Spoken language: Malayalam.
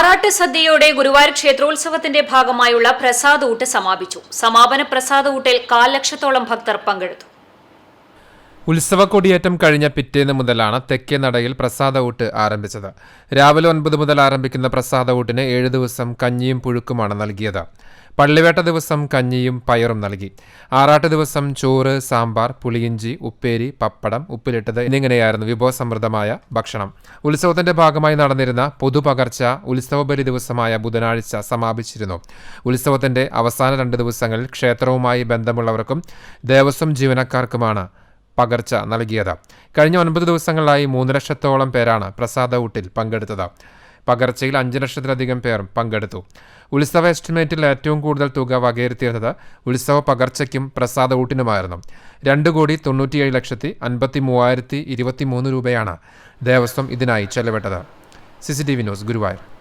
ആറാട്ട് സദ്യയോടെ ഗുരുവായൂർ ക്ഷേത്രോത്സവത്തിന്റെ ഭാഗമായുള്ള പ്രസാദ ഊട്ട് സമാപിച്ചു. സമാപന പ്രസാദ ഊട്ടിൽ കാൽ ലക്ഷത്തോളം ഭക്തർ പങ്കെടുത്തു. ഉത്സവ കൊടിയേറ്റം കഴിഞ്ഞ പിറ്റേന്ന് മുതലാണ് തെക്കേ നടയിൽ പ്രസാദ ഊട്ട് ആരംഭിച്ചത്. രാവിലെ ഒൻപത് മുതൽ ആരംഭിക്കുന്ന പ്രസാദ ഊട്ടിന് ഏഴ് ദിവസം കഞ്ഞിയും പുഴുക്കുമാണ് നൽകിയത്. പള്ളിവേട്ട ദിവസം കഞ്ഞിയും പയറും നൽകി. ആറാട്ട് ദിവസം ചോറ് സാമ്പാർ പുളിയിഞ്ചി ഉപ്പേരി പപ്പടം ഉപ്പിലിട്ടത് എന്നിങ്ങനെയായിരുന്നു വിഭവസമൃദ്ധമായ ഭക്ഷണം. ഉത്സവത്തിന്റെ ഭാഗമായി നടന്നിരുന്ന പൊതുപകർച്ച ഉത്സവബലി ദിവസമായ ബുധനാഴ്ച സമാപിച്ചിരുന്നു. ഉത്സവത്തിന്റെ അവസാന രണ്ട് ദിവസങ്ങളിൽ ക്ഷേത്രവുമായി ബന്ധമുള്ളവർക്കും ദേവസ്വം ജീവനക്കാർക്കുമാണ് പകർച്ച നൽകിയത്. കഴിഞ്ഞ ഒൻപത് ദിവസങ്ങളിലായി മൂന്ന് ലക്ഷത്തോളം പേരാണ് പ്രസാദ ഊട്ടിൽ പങ്കെടുത്തത്. പകർച്ചയിൽ അഞ്ച് ലക്ഷത്തിലധികം പേർ പങ്കെടുത്തു. ഉത്സവ എസ്റ്റിമേറ്റിൽ ഏറ്റവും കൂടുതൽ തുക വകയിരുത്തിയിരുന്നത് ഉത്സവ പകർച്ചയ്ക്കും പ്രസാദ ഊട്ടിനുമായിരുന്നു. രണ്ട് കോടി തൊണ്ണൂറ്റിയേഴ് ലക്ഷത്തി അൻപത്തി മൂവായിരത്തി ഇരുപത്തി മൂന്ന് രൂപയാണ് ദേവസ്വം ഇതിനായി ചെലവിട്ടത്. C C T V news Guruvayur.